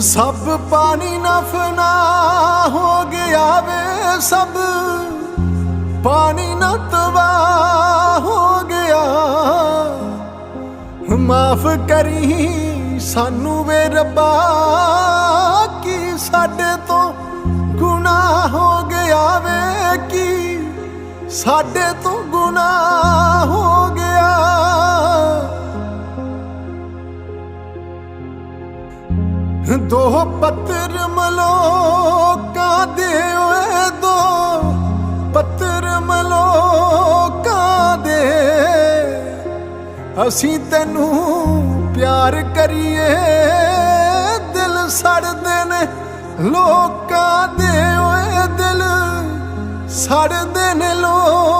ਸਭ ਪਾਣੀ ਨਾ ਫਨਾ ਹੋ ਗਿਆ ਵੇ ਸਭ। ਪਾਣੀ ਨਾ ਤਵਾ ਹੋ ਗਿਆ। ਮਾਫ ਕਰੀ ਸਾਨੂੰ ਵੇ ਰੱਬਾ, ਕੀ ਸਾਡੇ ਤੋਂ ਗੁਨਾਹ ਹੋ ਗਿਆ ਵੇ? ਕੀ ਸਾਡੇ ਤੋਂ ਗੁਨਾਹ ਦੋ ਪੱਤਰ ਮਲੋਕਾਂ ਦੇ ਓਏ ਦੋ ਪੱਤਰ ਮਲੋਕਾਂ ਦੇ। ਅਸੀਂ ਤੈਨੂੰ ਪਿਆਰ ਕਰੀਏ, ਦਿਲ ਸੜਦੇ ਨੇ ਲੋਕਾਂ ਦੇ ਓਏ ਦਿਲ। ਸੜਦੇ ਨੇ ਲੋਕ